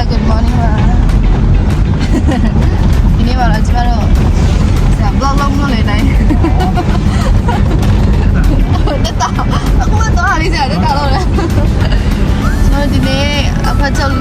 Yeah, good morning ပါဒီနေ့ပါတော့ကျမတို့ဆရာ vlog လုပ်လို့လေတိုင်းတက်တာအခုတော့လေးဆရာတက်တာလို့လေကျမတို့ဒီနေ့အဖက်ချုပ်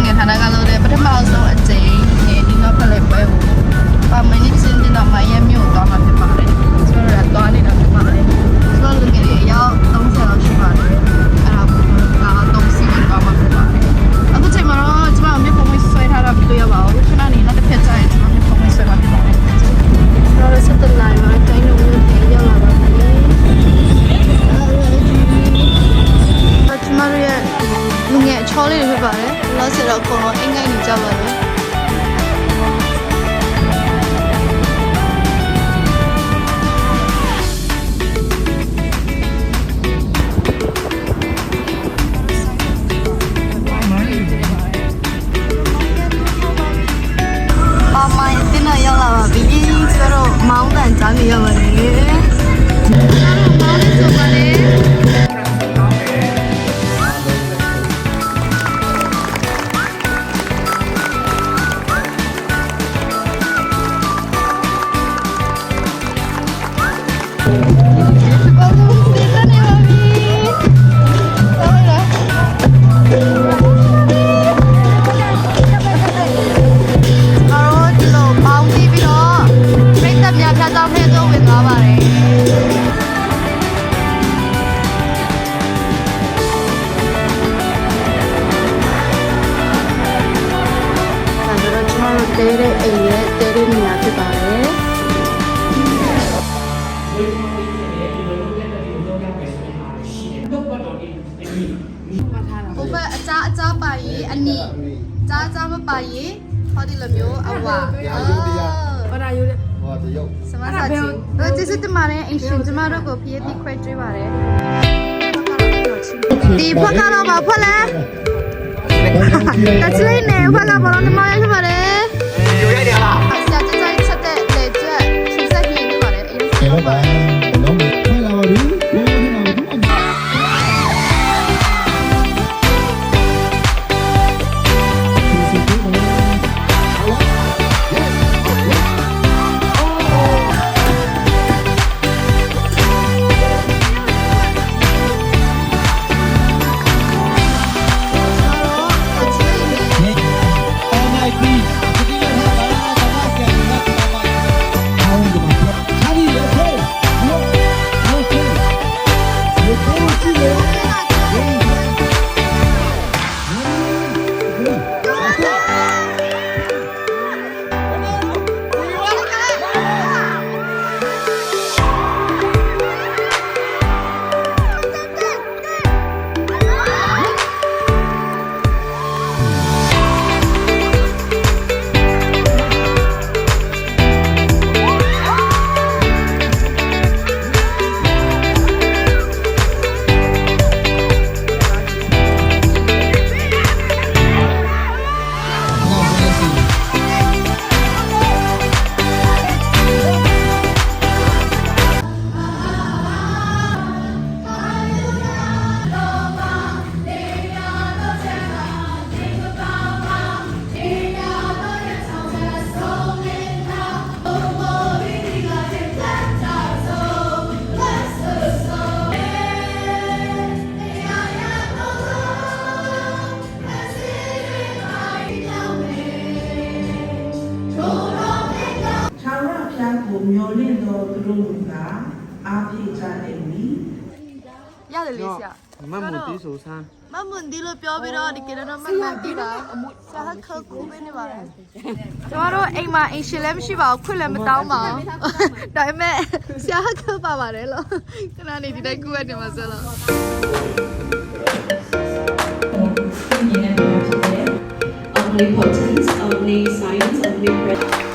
န်ကြား တော့ကျွန်တော်တို့တဲတဲ့အိမ်ရဲ့တဲတဲ့နေရာဖြစ်ပါတယ်ဟိုဘက်အကြားအကြားပါရေးအနီကြားကြားမပါရေးဟောဒီလိုမျိုးအဝါအော်ဘာသာယူတဲ့ဟောတရုတ်စမစာချင်းတော့ကျေးဇူးတင်ပါတယ်အင်ရှင်ကျမတို့ကိုဖိပြီးခွဲကျွေးပါတယ်ဒီဖွက်ကတော့မဖွက်လဲတချလေးနဲ့ဖွက်ကဘောလုံးနမရဖြစ်ပါတယ် ယူရရလားဆရာကြီးကြီးချက်တဲ့လေကျွတ်ချ ကိုမျှော်လင့်တော်သူတို့ကအားဖြည့်ကြတယ်မည်ရတယ်လေဆရာမတ်မူတီဆိုဆန်းမမွန်ဒီလိုပြောပြီးတော့ဒီကေတော့မမှန်ပြီလားဆရာခခုပေးနေပါလားကျမတို့အိမ်မှာအိမ်ရှင်လည်းမရှိပါဘူးခွင့်လည်းမတောင်းပါဘူးဒါပေမဲ့ဆရာခပါပါတယ်လို့ခဏနေဒီတိုင်းကူရနေမှာဆိုလို့ omnipotence, omniscience, omnipresence.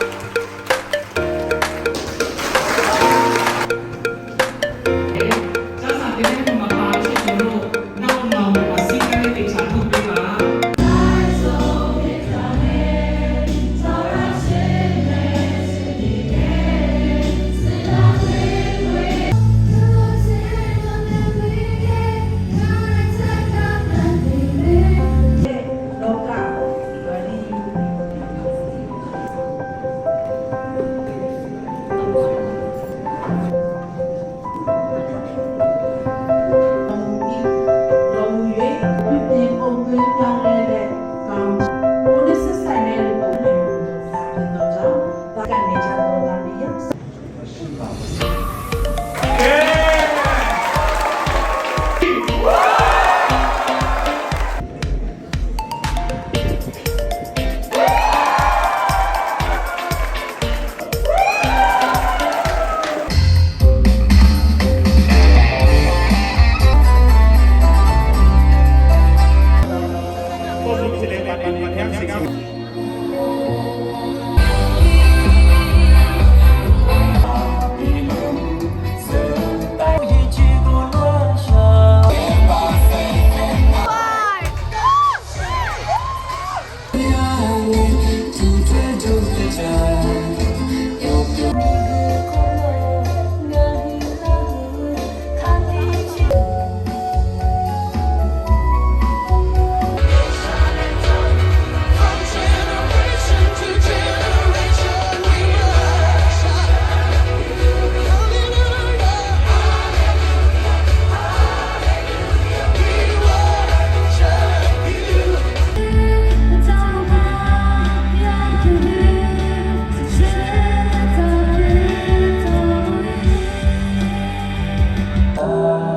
Música